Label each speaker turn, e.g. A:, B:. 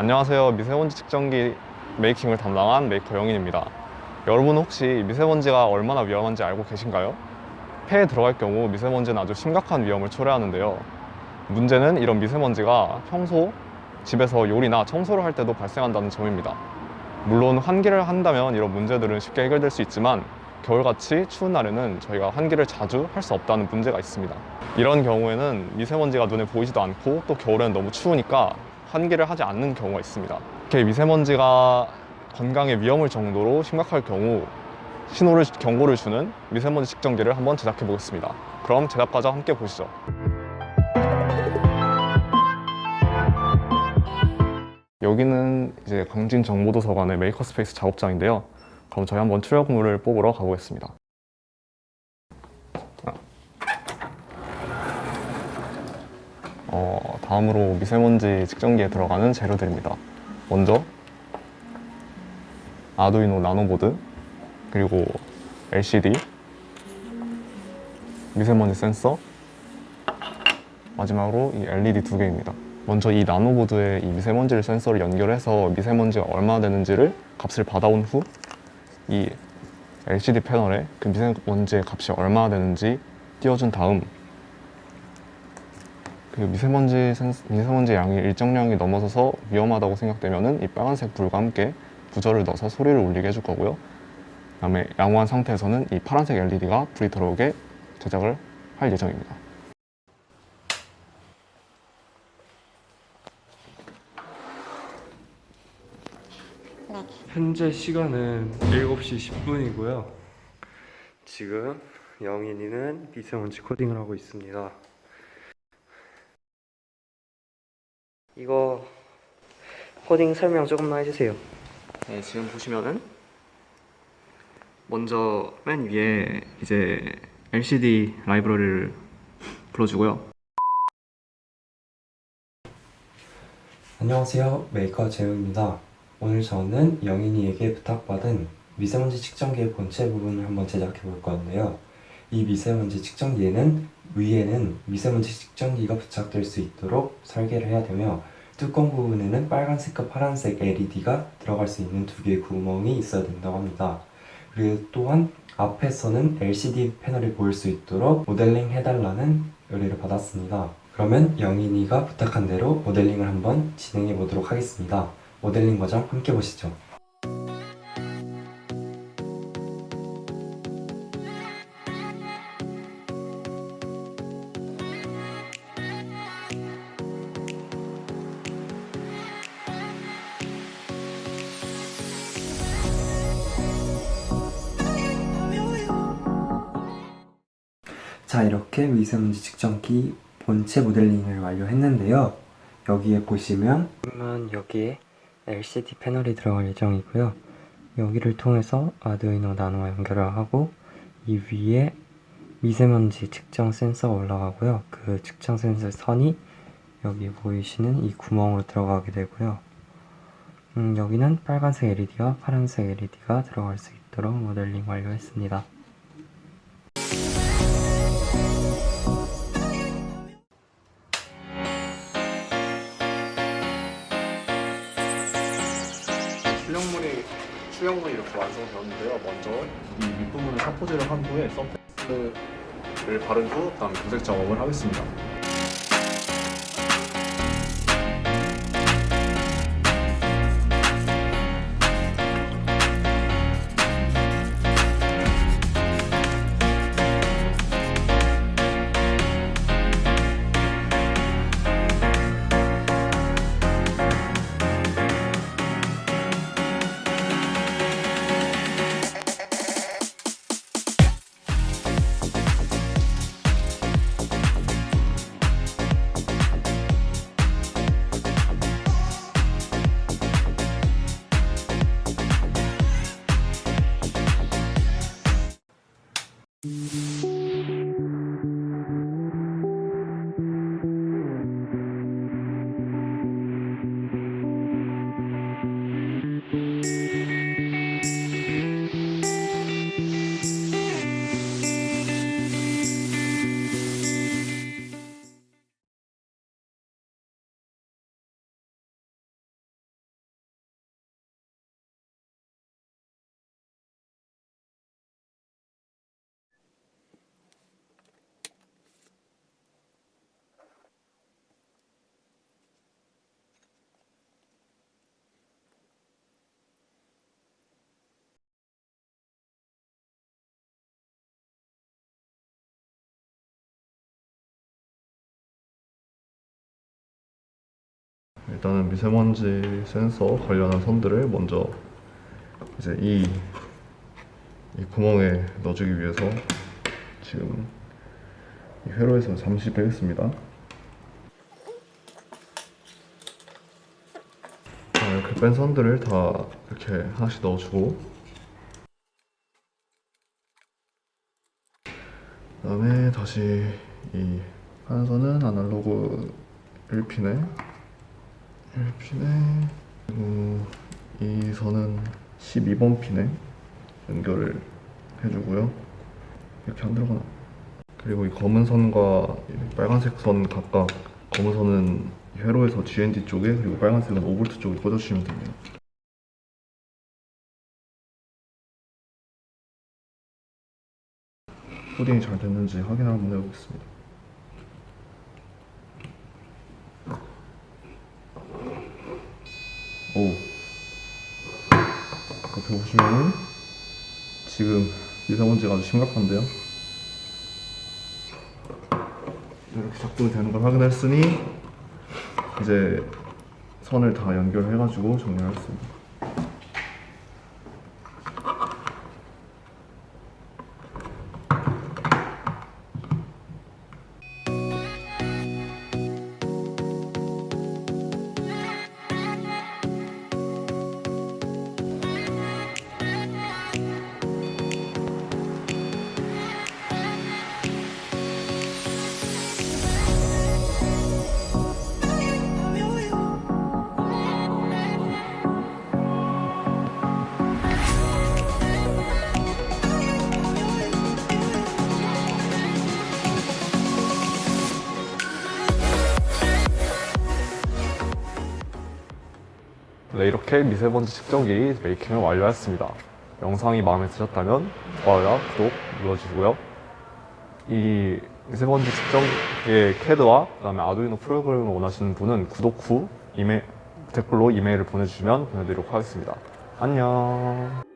A: 안녕하세요. 미세먼지 측정기 메이킹을 담당한 메이커 영인입니다. 여러분 혹시 미세먼지가 얼마나 위험한지 알고 계신가요? 폐에 들어갈 경우 미세먼지는 아주 심각한 위험을 초래하는데요. 문제는 이런 미세먼지가 평소 집에서 요리나 청소를 할 때도 발생한다는 점입니다. 물론 환기를 한다면 이런 문제들은 쉽게 해결될 수 있지만 겨울같이 추운 날에는 저희가 환기를 자주 할 수 없다는 문제가 있습니다. 이런 경우에는 미세먼지가 눈에 보이지도 않고 또 겨울에는 너무 추우니까 환기를 하지 않는 경우가 있습니다. 이렇게 미세먼지가 건강에 위험을 정도로 심각할 경우 신호를 경고를 주는 미세먼지 측정기를 한번 제작해 보겠습니다. 그럼 제작 과정 함께 보시죠. 여기는 이제 광진 정보도서관의 메이커스페이스 작업장인데요. 그럼 저희 한번 출력물을 뽑으러 가보겠습니다. 어, 다음으로 미세먼지 측정기에 들어가는 재료들입니다. 먼저 아두이노 나노보드 그리고 LCD 미세먼지 센서 마지막으로 이 LED 두 개입니다. 먼저 이 나노보드에 이 미세먼지 센서를 연결해서 미세먼지가 얼마나 되는지를 값을 받아온 후 이 LCD 패널에 그 미세먼지의 값이 얼마나 되는지 띄워준 다음 그 미세먼지 센 미세먼지 양이 일정량이 넘어서서 위험하다고 생각되면은 이 빨간색 불과 함께 부저를 넣어서 소리를 울리게 해줄 거고요. 그다음에 양호한 상태에서는 이 파란색 LED가 불이 들어오게 제작을 할 예정입니다.
B: 현재 시간은 7시 10분이고요. 지금 영인이는 미세먼지 코딩을 하고 있습니다. 이거 코딩 설명 조금만 해주세요. 네, 지금 보시면은 먼저 맨 위에 이제 LCD 라이브러리를 불러주고요.
C: 안녕하세요. 메이커 재우입니다. 오늘 저는 영인이에게 부탁받은 미세먼지 측정기의 본체 부분을 한번 제작해 볼 건데요. 이 미세먼지 측정기에는 위에는 미세먼지 측정기가 부착될 수 있도록 설계를 해야 되며 뚜껑 부분에는 빨간색과 파란색 LED가 들어갈 수 있는 두 개의 구멍이 있어야 된다고 합니다. 그리고 또한 앞에서는 LCD 패널이 보일 수 있도록 모델링 해달라는 의뢰를 받았습니다. 그러면 영인이가 부탁한 대로 모델링을 한번 진행해 보도록 하겠습니다. 모델링 과정 함께 보시죠. 자, 이렇게 미세먼지 측정기 본체 모델링을 완료했는데요. 여기에 보시면
B: 그러면 여기에 LCD 패널이 들어갈 예정이고요. 여기를 통해서 아두이노 나노와 연결을 하고 이 위에 미세먼지 측정 센서가 올라가고요. 그 측정 센서 선이 여기 보이시는 이 구멍으로 들어가게 되고요. 음, 여기는 빨간색 LED와 파란색 LED가 들어갈 수 있도록 모델링 완료했습니다.
A: 출력물이 이렇게 완성되었는데요. 먼저 이 윗부분을 사포질을 한 후에 서페스를 바른 후 그다음 도색 작업을 하겠습니다. 일단은 미세먼지 센서 관련한 선들을 먼저 이제 이, 이 구멍에 넣어주기 위해서 지금 이 회로에서 잠시 빼겠습니다. 자, 이렇게 뺀 선들을 다 이렇게 하나씩 넣어주고 그 다음에 다시 이 하는 선은 아날로그 1핀에 1핀에 그리고 이 선은 12번 핀에 연결을 해주고요. 이렇게 안 들어가나? 그리고 이 검은 선과 이 빨간색 선 각각 검은 선은 이 회로에서 GND 쪽에 그리고 빨간색은 5V 쪽에 꽂아주시면 됩니다. 코딩이 잘 됐는지 확인을 한번 해보겠습니다 오. 옆에 보시면은 지금 미세먼지가 아주 심각한데요. 이렇게 작동이 되는 걸 확인했으니 이제 선을 다 연결해가지고 정리하겠습니다 이렇게 미세먼지 측정기 메이킹을 완료했습니다. 영상이 마음에 드셨다면 좋아요와 구독 눌러주시고요. 이 미세먼지 측정기의 CAD와 그다음에 아두이노 프로그램을 원하시는 분은 구독 후 이메일, 댓글로 이메일을 보내주시면 보내드리도록 하겠습니다. 안녕.